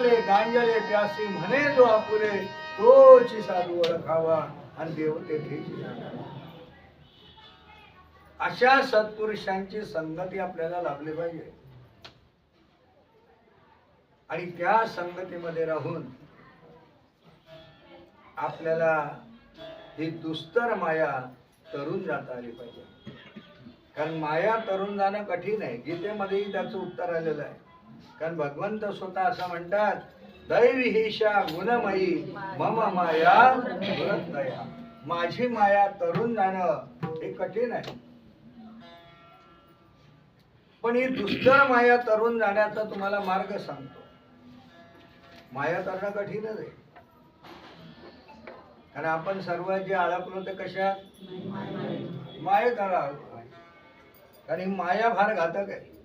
गांजले गांजले त्यासी म्हणे जो आपुरे तोची साधू ओळखावा आणि देव तेथे अशा सत्पुरुषांची संगती आपल्याला लाभली पाहिजे. आणि त्या संगतीमध्ये राहून आपल्याला ही दुस्तर माया तरुण जाता आली पाहिजे. कारण माया तरुण जाणं कठीण आहे. गीतेमध्येही त्याचं उत्तर आलेलं आहे. कारण भगवंत स्वतः असं म्हणतात दैवी हिशा गुणमयी मम माया दया. माझी माया तरुण जाणं हे कठीण आहे. पण ही दुष्कर माया तरुण जाण्याचा तुम्हाला मार्ग सांगतो. माया तरणं कठीणच आहे. कारण आपण सर्व जे अडकलो ते कशा मायेत कारण ही माया फार घातक आहे.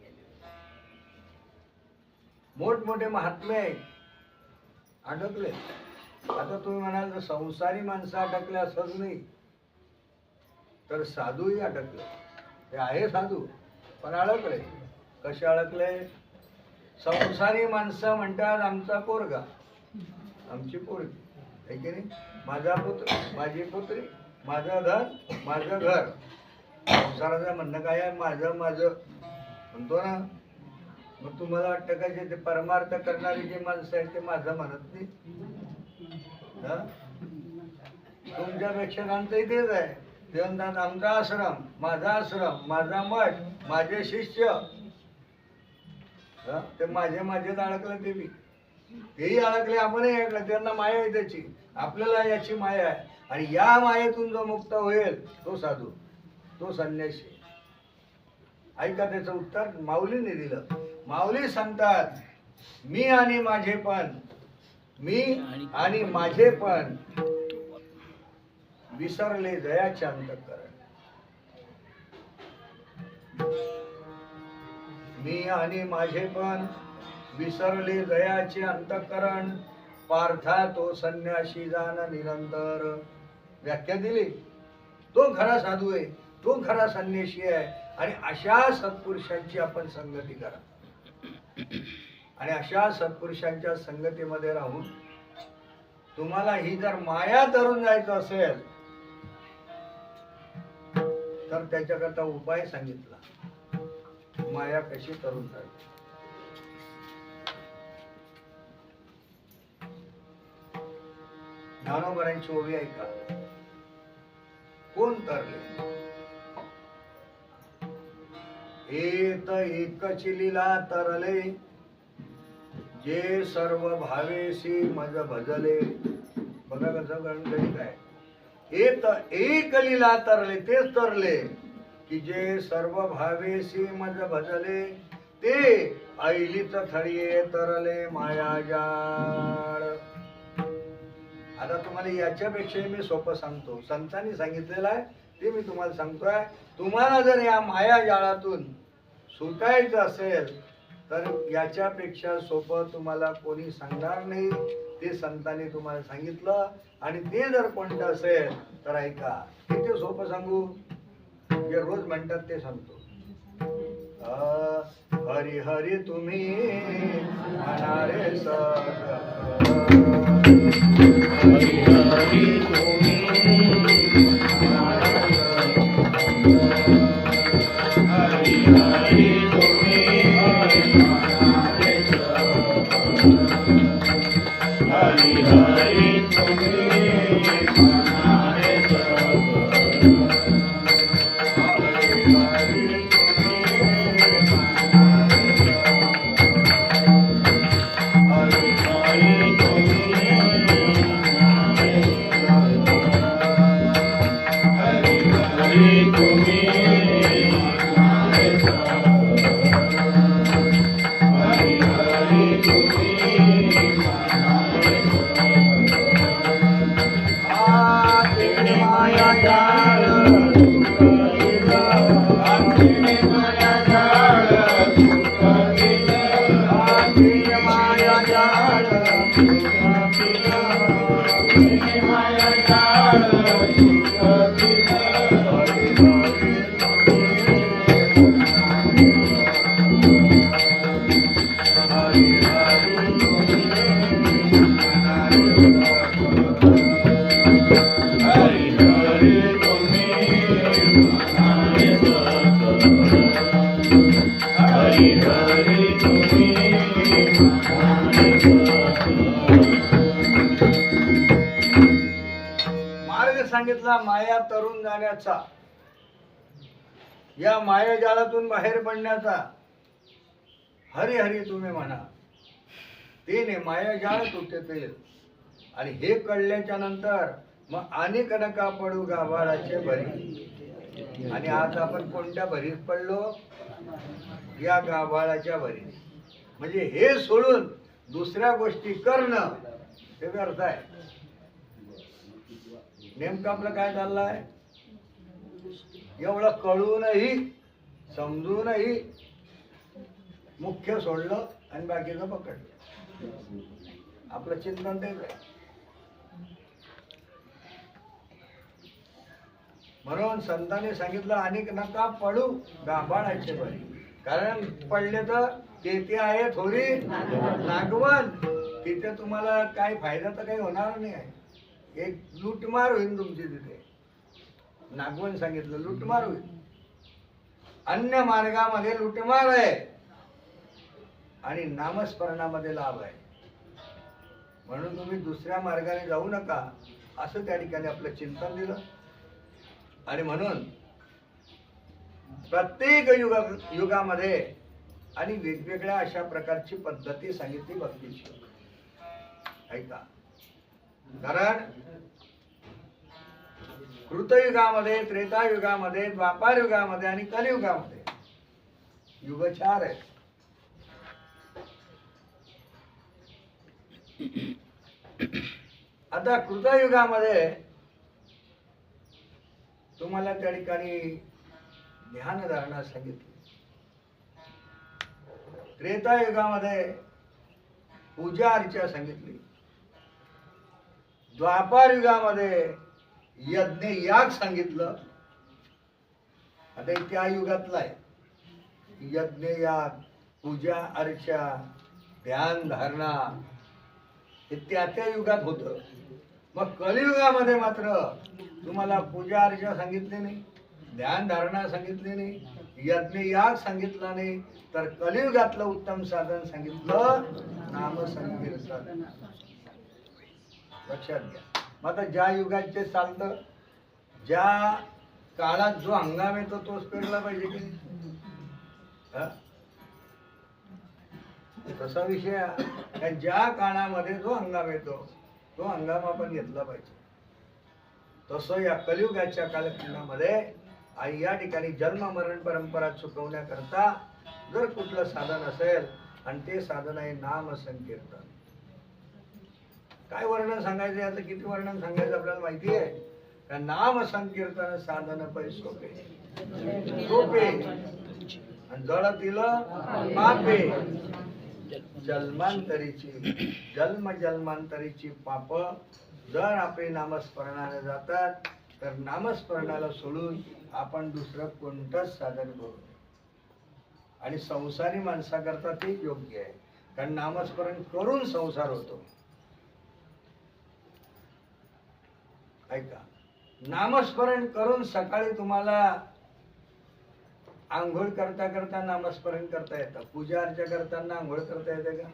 मोठमोठे महात्मे अडकले. आता तुम्ही म्हणाल तर संसारी माणसं अडकले असंच नाही. तर साधूही अडकले. हे आहे साधू पण अडकले. कसे अडकले? संसारी माणसं म्हणतात आमचा पोरगा. आमची पोरगी. आहे की नाही? माझा पुत्र माझी पुत्री माझं घर माझं घर. संसाराचं म्हणणं काय आहे? माझं माझं. म्हणतो ना मग तुम्हाला वाटतं का जे ते परमार्थ करणारी जे माणसं आहेत ते माझं म्हणत नाही? हा? तुमच्यापेक्षा आमचं तेच आहे. ते म्हणतात आमचा आश्रम माझा आश्रम माझा मठ माझे शिष्य. ते माझे माझेच अडकलं ते मी. तेही अडकले आपणही अडकलं त्यांना माया आहे त्याची. आपल्याला याची माया आहे. आणि या मायेतून जो मुक्त होईल तो साधू तो संन्यासी. ऐका त्याचं उत्तर माऊलीने दिलं. माऊली सांगतात मी आणि माझे पण मी आणि माझे पण विसरले दयाचे अंतकरण. मी आणि माझे पण विसरले दयाचे अंतकरण. पार्था तो संन्याशी जाण निरंतर. व्याख्या दिली. तो खरा साधू आहे तो खरा संन्याशी आहे. आणि अशा सत्पुरुषांची आपण संगती करा. आणि अशा सत्पुरुषांच्या संगतीमध्ये राहून तुम्हाला ही जर माया धरून जायचं असेल तर त्याच्याकरता उपाय सांगितला. माया कशी तरून जायची? ज्ञानोबरांची ओवी ऐका. कोण तरले? एक एकच तरले जे सर्व भावेशी मज भजले. बघा कसं गणगणी काय. एक एक लिला तरले तेच तरले की जे सर्व भावेशी मज भजले ते ऐलीच थडिये तरले मायाजाळ आता तुम्हाला याच्यापेक्षा मी सोपं सांगतो. संतांनी सांगितलेलं आहे ते मी तुम्हाला सांगतोय. तुम्हाला जर या माया जाळातून सुटायचं असेल तर याच्यापेक्षा सोपं तुम्हाला कोणी सांगणार नाही. ते संतांनी तुम्हाला सांगितलं आणि ते जर कोणतं असेल तर ऐका किती सोपं सांगू? जे रोज म्हणतात ते सांगतो. हरी हरी तुम्ही म्हणारे तुम्ही हरी हरी घेतला माया तरुण जाण्याचा. या मायाजाळातून बाहेर पडण्याचा. हरी हरी तुम्ही म्हणा. तिने मायाजाळ तुटते आणि हे कळल्याच्या नंतर मग अनेक नका पडू गाभाळाचे भरी. आणि आज आपण कोणत्या भरीत पडलो? या गाभाळाच्या भरीत. म्हणजे हे सोडून दुसऱ्या गोष्टी करणं. ते व्यर्थ आहे. नेमकं आपलं काय चाललंय? एवढं कळूनही समजूनही मुख्य सोडलं आणि बाकीचं पकडलं. आपलं चिंतन तेच आहे. म्हणून संतांनी सांगितलं अनेक नका पडू गाभाळायचे बरे कारण पडले तर तेथे आहे थोडी नागवण तिथे तुम्हाला काही फायदा तर काही होणार नाही. आहे एक लूटमार होईल तुमची तिथे. नागवण सांगितलं लूटमार होईल अन्य मार्गामध्ये लूटमार आहे. आणि नामस्मरणामध्ये लाभ आहे. म्हणून तुम्ही दुसऱ्या मार्गाने जाऊ नका असं त्या ठिकाणी आपलं चिंतन दिलं. आणि म्हणून प्रत्येक युगा युगामध्ये आणि वेगवेगळ्या अशा प्रकारची पद्धती सांगितली भक्तीची. ऐका. कारण कृतयुगामध्ये त्रेतायुगामध्ये द्वापार युगामध्ये आणि कलियुगामध्ये युगचार आहे आता कृतयुगामध्ये तुम्हाला त्या ठिकाणी ध्यानधारणा सांगितली. त्रेतायुगामध्ये पूजा अर्चा सांगितली. द्वापार युगामध्ये यज्ञ याग सांगितलं. आता त्या युगातला आहे. यज्ञ याग पूजा अर्चा ध्यान धारणा हे त्या त्या युगात होतं. मग कलियुगामध्ये मात्र तुम्हाला पूजा अर्चा सांगितली नाही ध्यान धारणा सांगितली नाही यज्ञ याग सांगितला नाही तर कलियुगातलं उत्तम साधन सांगितलं नाम संकीर्तन लक्षात घ्या. मग आता ज्या युगात जे चालतं ज्या काळात जो हंगाम येतो तोच पेरला पाहिजे की तसा विषय आहे. ज्या काळामध्ये जो हंगाम येतो तो हंगाम आपण घेतला पाहिजे. तसं या कलियुगाच्या कालखंडामध्ये आणि या ठिकाणी जन्म मरण परंपरा चुकवण्याकरता जर कुठलं साधन असेल आणि ते साधन आहे नाम संकीर्तन काय वर्णन सांगायचं याचं किती वर्णन सांगायचं आपल्याला माहिती आहे? का नाम संकीर्तन साधन पै सोपे. सोपे. आणि जळतील पापे. जन्मांतरीची जन्म जन्मांतरीची पाप जर आपली नामस्मरणाने जातात तर नामस्मरणाला सोडून आपण दुसरं कोणतंच साधन करू नये. आणि संसारी माणसाकरता ते योग्य आहे. कारण नामस्मरण करून संसार होतो ऐका नामस्मरण करून सकाळी तुम्हाला आंघोळ करता करता नामस्मरण करता येतं. पूजा अर्चा करताना आंघोळ करता येते का?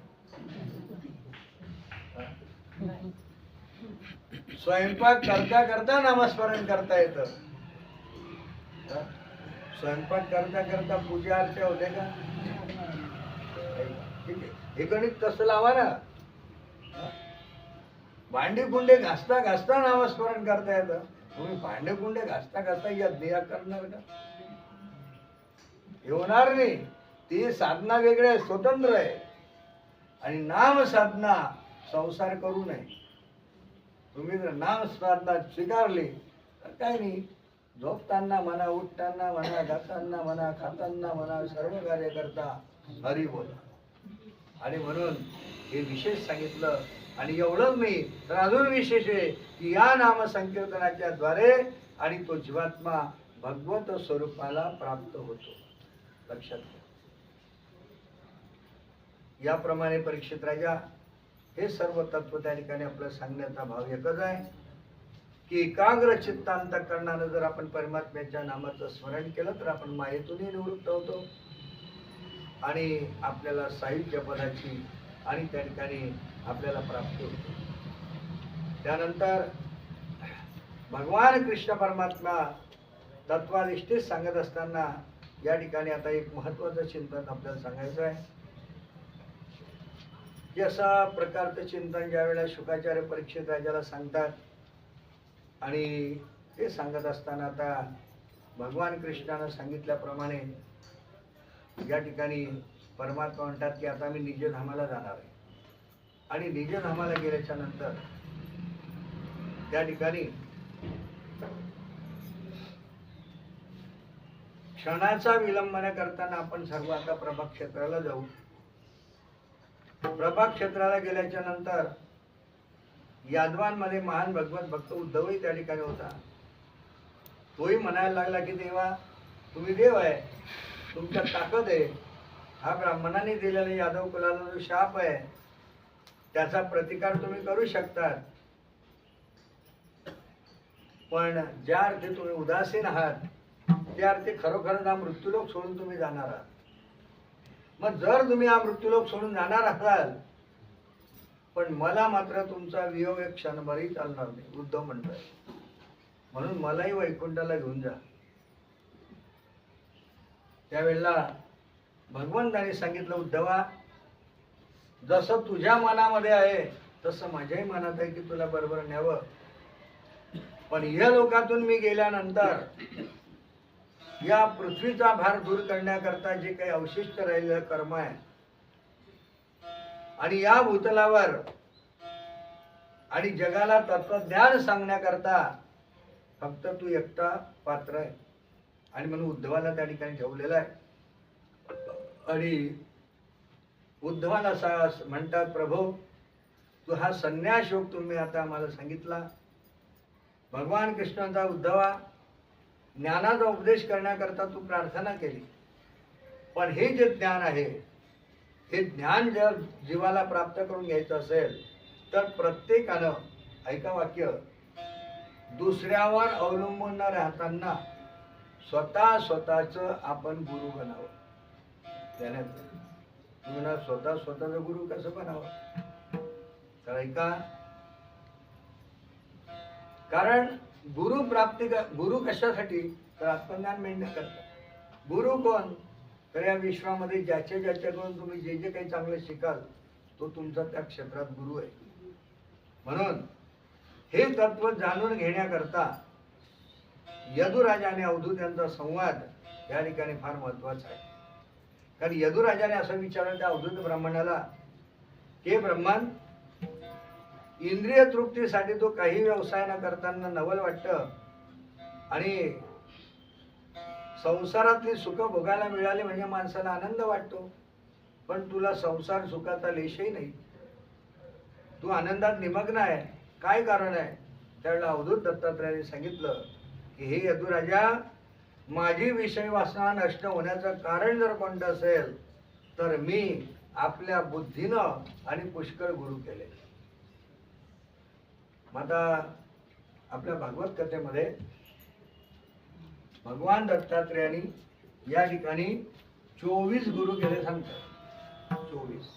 स्वयंपाक करता करता नामस्मरण करता येतं. स्वयंपाक करता करता पूजा अर्चा होते का? ठीक आहे. हे गणित तसं लावा ना. भांडी कुंडे घासता घासता नामस्मरण करता येतं. तुम्ही भांडे कुंडे घासता घासता यज्ञ करणार का? येणार नाही. ती साधना वेगळी आहे स्वतंत्र आहे. आणि नाम साधना संसार करू नये. तुम्ही जर नाम साधना स्वीकारली तर काय नाही. झोपताना म्हणा उठताना म्हणा जाताना म्हणा खाताना म्हणा सर्व कार्य करता हरी बोला. आणि म्हणून हे विशेष सांगितलं आणि एवढंच नाही तर अजून विशेष आहे की या नाम संकीर्तनाच्या द्वारे आणि तो जीवात्मा भगवत स्वरूपाला प्राप्त होतो. लक्षात घ्या. याप्रमाणे परीक्षित राजा हे सर्व तत्व त्या ठिकाणी आपलं सांगण्याचा भाव एकच आहे की एकाग्र चित्तांत करणारं जर आपण परमात्म्याच्या नामाचं स्मरण केलं तर आपण मायेतूनही निवृत्त होतो. आणि आपल्याला साहित्य पदाची आणि त्या ठिकाणी आपल्याला प्राप्त होते. त्यानंतर भगवान कृष्ण परमात्मा तत्वाधिष्ठित सांगत असताना या ठिकाणी आता एक महत्वाचं चिंतन आपल्याला सांगायचं आहे. की असा प्रकारचं चिंतन ज्या वेळेला शुकाचार्य परीक्षित राजाला सांगतात आणि ते सांगत असताना आता भगवान कृष्णानं सांगितल्याप्रमाणे या ठिकाणी परमात्मा म्हणतात की आता मी निजधामाला जाणार आहे. आणि निजधामाला गेल्याच्यानंतर त्या ठिकाणी क्षणाचा विलंब न करताना आपण सर्व आता प्रभाग क्षेत्राला जाऊ. प्रभा क्षेत्राला गेल्याच्यानंतर यादवांमध्ये महान भगवत भक्त उद्धवही त्या ठिकाणी होता. तोही म्हणायला लागला की देवा तुम्ही देव आहे तुमच्यात ताकद आहे. हा ब्राह्मणाने दिलेला यादव कुलाला जो शाप आहे त्याचा प्रतिकार तुम्ही करू शकतात. पण ज्या अर्थी तुम्ही उदासीन आहात त्या अर्थी खरोखरच हा मृत्यूलोक सोडून तुम्ही जाणार आहात. मग जर तुम्ही हा मृत्यूलोक सोडून जाणार असाल पण मला मात्र तुमचा वियोग एक क्षणभरही चालणार नाही उद्धव म्हणतोय म्हणून मलाही वैकुंठाला घेऊन जा. त्यावेळेला भगवंताने सांगितलं उद्धवा जसं तुझ्या मनामध्ये आहे तसं माझ्याही मनात आहे की तुला बरोबर न्यावं. पण या लोकातून मी गेल्यानंतर या पृथ्वीचा भार दूर करण्याकरता जे काही अवशिष्ट राहिलेलं कर्म आहे आणि या भूतलावर आणि जगाला तत्वज्ञान सांगण्याकरता फक्त तू एकटा पात्र आहे. आणि म्हणून उद्धवाला त्या ठिकाणी ठेवलेला आहे. आणि उद्धवाला सा- म्हणतात प्रभू तू हा संन्यास योग तुम्ही आता मला सांगितला. भगवान कृष्णाचा उद्धवा ज्ञानाचा उपदेश करण्याकरता तू प्रार्थना केली. पण हे जे ज्ञान आहे हे ज्ञान जर जीवाला प्राप्त करून घ्यायचं असेल तर प्रत्येकानं ऐका वाक्य दुसऱ्यावर अवलंबून न राहताना स्वतः स्वतःचं आपण गुरु बनावं. त्याने तुम्ही ना स्वतः स्वतःचा गुरु कसं बनावं? तर ऐका. कारण गुरु प्राप्ती गुरु कशासाठी? तर आत्मज्ञान मिळण्याकरता गुरु कोण? तर या विश्वामध्ये ज्याच्या ज्याच्याकडून तुम्ही जे जे काही चांगलं शिकाल तो तुमचा त्या क्षेत्रात गुरु आहे. म्हणून हे तत्व जाणून घेण्याकरता यदुराजा आणि अवधूत यांचा संवाद या ठिकाणी फार महत्त्वाचा आहे. कारण यदुराजाने असं विचारलं त्या अवधूत ब्राह्मणाला हे ब्रह्मन इंद्रिय तृप्तीसाठी तो काही व्यवसाय न करताना नवल वाटतं आणि संसारातली सुख भोगायला मिळाली म्हणजे माणसाला आनंद वाटतो पण तुला संसार सुखाचा लेशही नाही. तू आनंदात निमग्न आहे. काय कारण आहे? त्यावेळेला अवधूत दत्तात्रयाने सांगितलं की हे यदुराजा माझी विषय वासना नष्ट होण्याचं कारण जर कोणतं असेल तर मी आपल्या बुद्धीनं आणि पुष्कळ गुरु केले. मग आता आपल्या भागवत कथेमध्ये भगवान दत्तात्रेयांनी या ठिकाणी चोवीस गुरु केले सांगतात. चोवीस.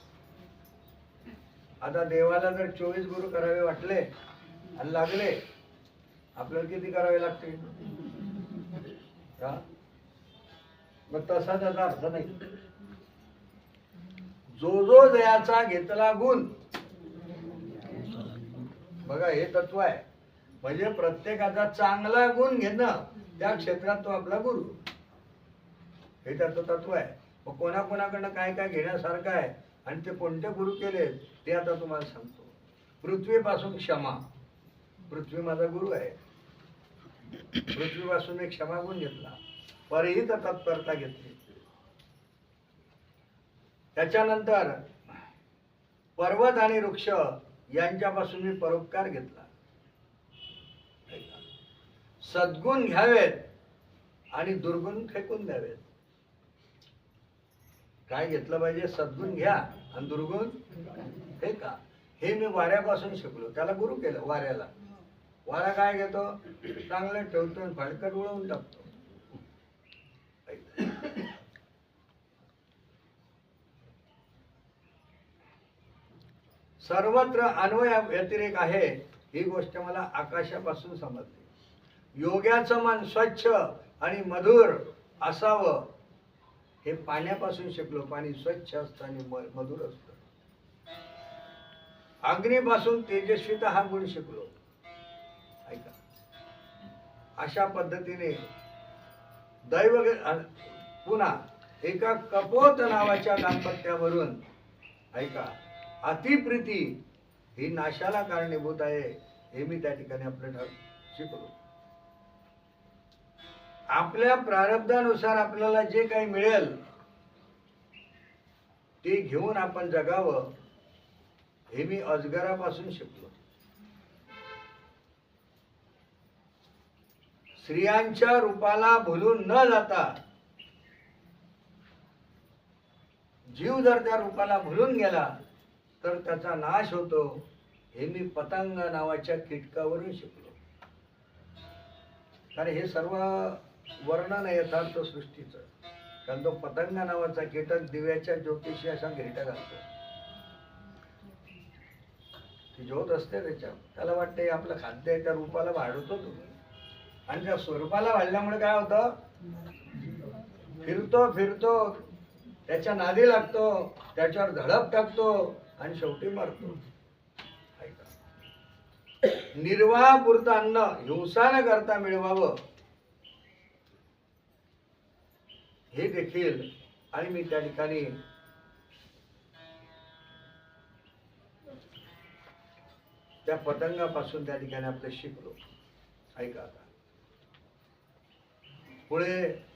आता देवाला जर चोवीस गुरु करावे वाटले आणि लागले आपल्याला किती करावे लागते का? मग तसा त्याचा अर्थ नाही. जो जो दयाचा घेतला गुण. बघा हे तत्व आहे. म्हणजे प्रत्येकाचा चांगला गुण घेणं त्या क्षेत्रात तो आपला गुरु. हे त्याचं तत्व आहे. मग कोणाकोणाकडनं काय काय घेण्यासारखं आहे आणि ते कोणते गुरु केले ते आता तुम्हाला सांगतो. पृथ्वीपासून क्षमा. पृथ्वी माझा गुरु आहे. पृथ्वीपासून एक क्षमागुण घेतला. परहित तत्परता घेतली. त्याच्यानंतर पर्वत आणि वृक्ष यांच्यापासून मी परोपकार घेतला. सद्गुण घ्यावेत आणि दुर्गुण फेकून द्यावेत. काय घेतलं पाहिजे? सद्गुण घ्या आणि दुर्गुण फेका. हे मी वाऱ्यापासून शिकलो. त्याला गुरु केलं वाऱ्याला. वारा काय घेतो? चांगलं ठेवतो आणि फडकत उडवून टाकतो. सर्वत्र अन्वय व्यतिरेक आहे ही गोष्ट मला आकाशापासून समजली. योग्याचं मन स्वच्छ आणि मधुर असावं. हे पाण्यापासून शिकलो. पाणी स्वच्छ असतं आणि मधुर असतं. अग्नीपासून तेजस्विता हा गुण शिकलो. अशा पद्धतीने दैव पुन्हा एका कपोत नावाच्या दाम्पत्यावरून ऐका अतिप्रीती ही नाशाला कारणीभूत आहे हे मी त्या ठिकाणी आपल्याला शिकलो आपल्या प्रारब्धानुसार आपल्याला जे काही मिळेल ते घेऊन आपण जगावं हे मी अजगरापासून शिकलो. स्त्रियांच्या रूपाला भुलून न जाता जीव जर त्या रूपाला भुलून गेला तर त्याचा नाश होतो हे मी पतंग नावाच्या कीटकावरून शिकलो. कारण हे सर्व वर्णन यथार्थ सृष्टीचं. कारण तो पतंग नावाचा कीटक दिव्याच्या ज्योतिषी असा घिरटा घालतो. ती ज्योत असते त्याच्यात त्याला वाटते आपलं खाद्य आहे त्या रूपाला वाढवतो तुम्ही आणि त्या स्वरूपाला वाढल्यामुळे काय होतं? फिरतो फिरतो. त्याच्या नादी लागतो. त्याच्यावर झडप टाकतो आणि शेवटी मरतो. ऐका. निर्वाहापुरतं अन्न हिंसा न करता मिळवावं. हे देखील आणि मी त्या ठिकाणी त्या पतंगापासून त्या ठिकाणी आपलं शिकलो. ऐका आता पुढे